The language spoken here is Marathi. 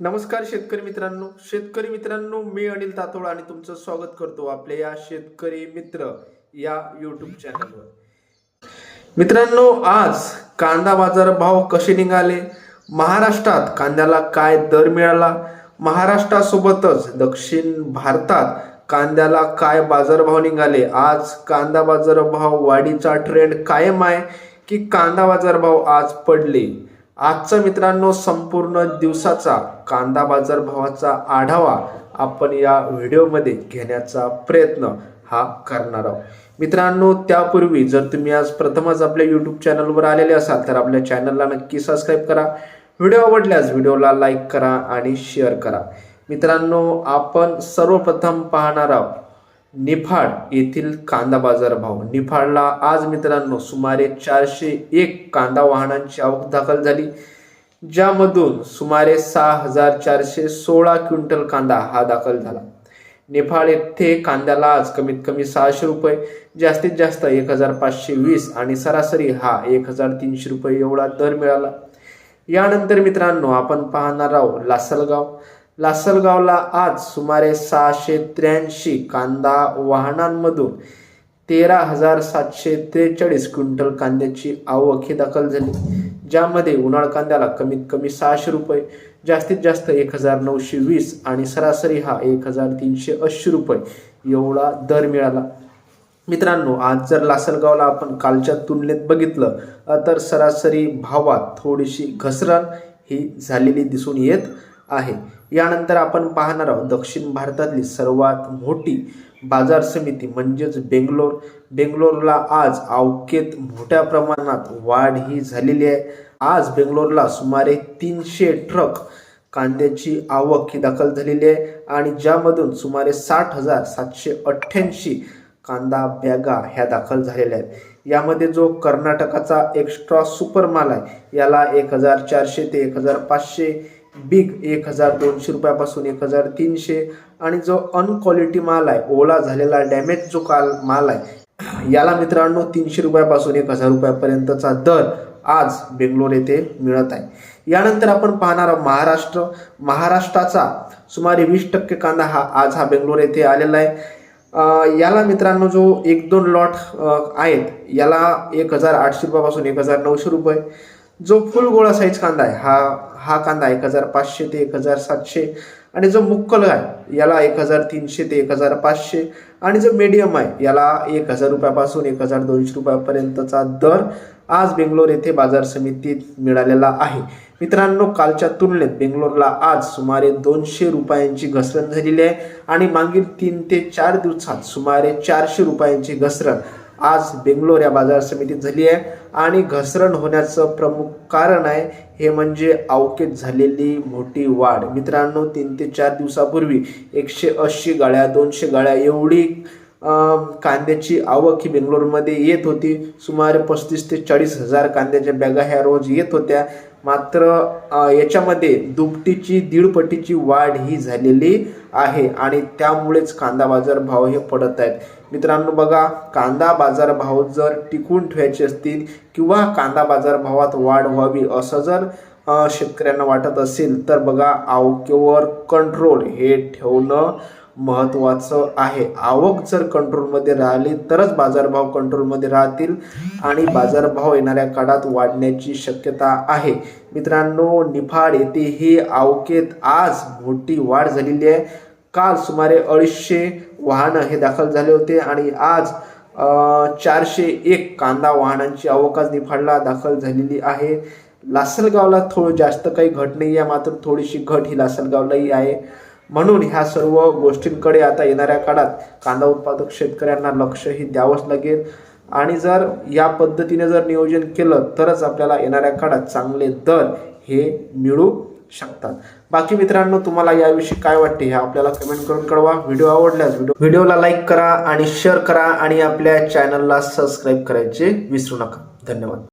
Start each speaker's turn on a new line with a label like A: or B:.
A: नमस्कार शेतकरी मित्रांनो. शेतकरी मित्रांनो मी अनिल तातोड आणि तुमचं स्वागत करतो आपल्या या शेतकरी मित्र या युट्यूब चॅनलवर मित्रांनो आज कांदा बाजार भाव कसे निघाले? महाराष्ट्रात कांद्याला काय दर मिळाला? महाराष्ट्रासोबतच दक्षिण भारतात कांद्याला काय बाजारभाव निघाले? आज कांदा बाजारभाव वाढीचा ट्रेंड कायम आहे की कांदा बाजारभाव आज पडले? आजचा मित्रांनो संपूर्ण दिवसाचा कांदा बाजार भावाचा आढावा आपण या व्हिडिओमध्ये घेण्याचा प्रयत्न हा करणार आहोत. मित्रांनो त्यापूर्वी जर तुम्ही आज प्रथमच आपल्या यूट्यूब चॅनलवर आलेले असाल तर आपल्या चॅनलला नक्की सबस्क्राईब करा. व्हिडिओ आवडल्यास व्हिडिओला लाईक करा आणि शेअर करा. मित्रांनो आपण सर्वप्रथम पाहणार आहोत निफाड येथील कांदा बाजार भाव. निफाडला आज मित्रांनो सुमारे चारशे एक कांदा वाहनांची आवक दाखल झाली ज्यामधून सुमारे सहा हजार चारशे सोळा क्विंटल कांदा हा दाखल झाला. निफाड येथे कांद्याला आज कमीत कमी सहाशे रुपये जास्तीत जास्त एक हजार पाचशे वीस आणि सरासरी हा एक हजार तीनशे रुपये एवढा दर मिळाला. यानंतर मित्रांनो आपण पाहणार आहोत लासलगाव. लासलगावला आज सुमारे सहाशे त्र्याऐंशी कांदा वाहनांमधून तेरा हजार सातशे त्रेचाळीस क्विंटल कांद्याची आवक ही दाखल झाली ज्यामध्ये उन्हाळ कांद्याला कमीत कमी सहाशे रुपये जास्तीत जास्त एक हजार नऊशे वीस आणि सरासरी हा एक हजार तीनशे ऐंशी रुपये एवढा दर मिळाला. मित्रांनो आज जर लासलगावला आपण कालच्या तुलनेत बघितलं तर सरासरी भावात थोडीशी घसरण ही झालेली दिसून येत आहे. यानंतर आपण पाहणार आहोत दक्षिण भारतातली सर्वात मोठी बाजार समिती म्हणजेच बेंगलोर. बेंगलोरला आज अवकेत मोठ्या प्रमाणात वाढ ही झालेली आहे. आज बेंगलोरला सुमारे तीनशे ट्रक कांद्याची आवक ही दाखल झालेली आहे आणि ज्यामधून सुमारे साठ हजार सातशे अठ्ठ्याऐंशी कांदा बॅगा ह्या दाखल झालेल्या आहेत. यामध्ये जो कर्नाटकाचा एक्स्ट्रा सुपर माल आहे याला एक हजार चारशे ते एक हजार पाचशे बिग एक हजार दोनशे रुपयापासून एक हजार तीनशे आणि जो अनक्वालिटी माल आहे ओला झालेला डॅमेज जो काल माल आहे याला मित्रांनो तीनशे रुपयापासून एक हजार रुपयापर्यंतचा दर आज बेंगलोर येथे मिळत आहे. यानंतर आपण पाहणार आहोत महाराष्ट्र. महाराष्ट्राचा सुमारे वीस टक्के कांदा हा आज हा बेंगलोर येथे आलेला आहे. याला मित्रांनो जो एक दोन लॉट आहेत याला एक हजार आठशे रुपयापासून एक हजार नऊशे रुपये. जो फुल गोळा साईज कांदा आहे हा हा कांदा एक हजार पाचशे ते एक हजार सातशे आणि जो मुक्कल आहे याला एक हजार तीनशे ते एक हजार पाचशे आणि जो मीडियम आहे याला एक हजार रुपयापासून एक हजार दोनशे रुपयापर्यंतचा दर आज बेंगलोर येथे बाजार समितीत मिळालेला आहे. मित्रांनो कालच्या तुलनेत बेंगलोरला आज सुमारे दोनशे रुपयांची घसरण झालेली आहे आणि मागील तीन ते चार दिवसात सुमारे चारशे रुपयांची घसरण आज बेंगलोर या बाजार समितीत झाली आहे आणि घसरण होण्याचं प्रमुख कारण आहे हे म्हणजे अवकेत झालेली मोठी वाढ. मित्रांनो तीन ते चार दिवसापूर्वी एकशे ऐंशी गाड्या दोनशे गाड्या एवढी कांद्याची आवक ही बेंगलोरमध्ये येत होती. सुमारे पस्तीस ते चाळीस हजार कांद्याच्या बॅगा ह्या रोज येत होत्या. मात्र याच्यामध्ये दुपटीची दीडपटीची वाढ ही झालेली आहे आणि त्यामुळेच कांदा बाजार भाव हे पडत आहेत. मित्रांनो बघा कांदा बाजार भाव जर टिकून ठेवायचे असतील किंवा कांदा बाजार भावात वाढ व्हावी असं जर शेतकऱ्यांना वाटत असेल तर बघा आवकेवर कंट्रोल हे ठेवणं महत्त्वाचं आहे. आवक जर कंट्रोलमध्ये राहिली तरच बाजारभाव कंट्रोलमध्ये राहतील आणि बाजारभाव येणाऱ्या काळात वाढण्याची शक्यता आहे. मित्रांनो निफाड येथे ही आवकेत आज मोठी वाढ झालेली आहे. काल सुमारे अडीचशे वाहनं हे दाखल झाले होते आणि आज चारशे एक कांदा वाहनांची आवक आज निफाडला दाखल झालेली आहे. लासलगावला थोडं जास्त काही घट नाही आहे मात्र थोडीशी घट ही लासलगावलाही आहे. म्हणून ह्या सर्व गोष्टींकडे आता येणाऱ्या काळात कांदा उत्पादक शेतकऱ्यांना लक्षही द्यावंच लागेल. आणि जर या पद्धतीने जर नियोजन केलं तरच आपल्याला येणाऱ्या काळात चांगले दर हे मिळू शकतात. बाकी मित्रांनो तुम्हाला याविषयी काय वाटते हे आपल्याला कमेंट करून कळवा. व्हिडिओ आवडल्यास व्हिडिओ व्हिडिओला लाईक करा आणि शेअर करा आणि आपल्या चॅनलला सबस्क्राईब करायचे विसरू नका. धन्यवाद.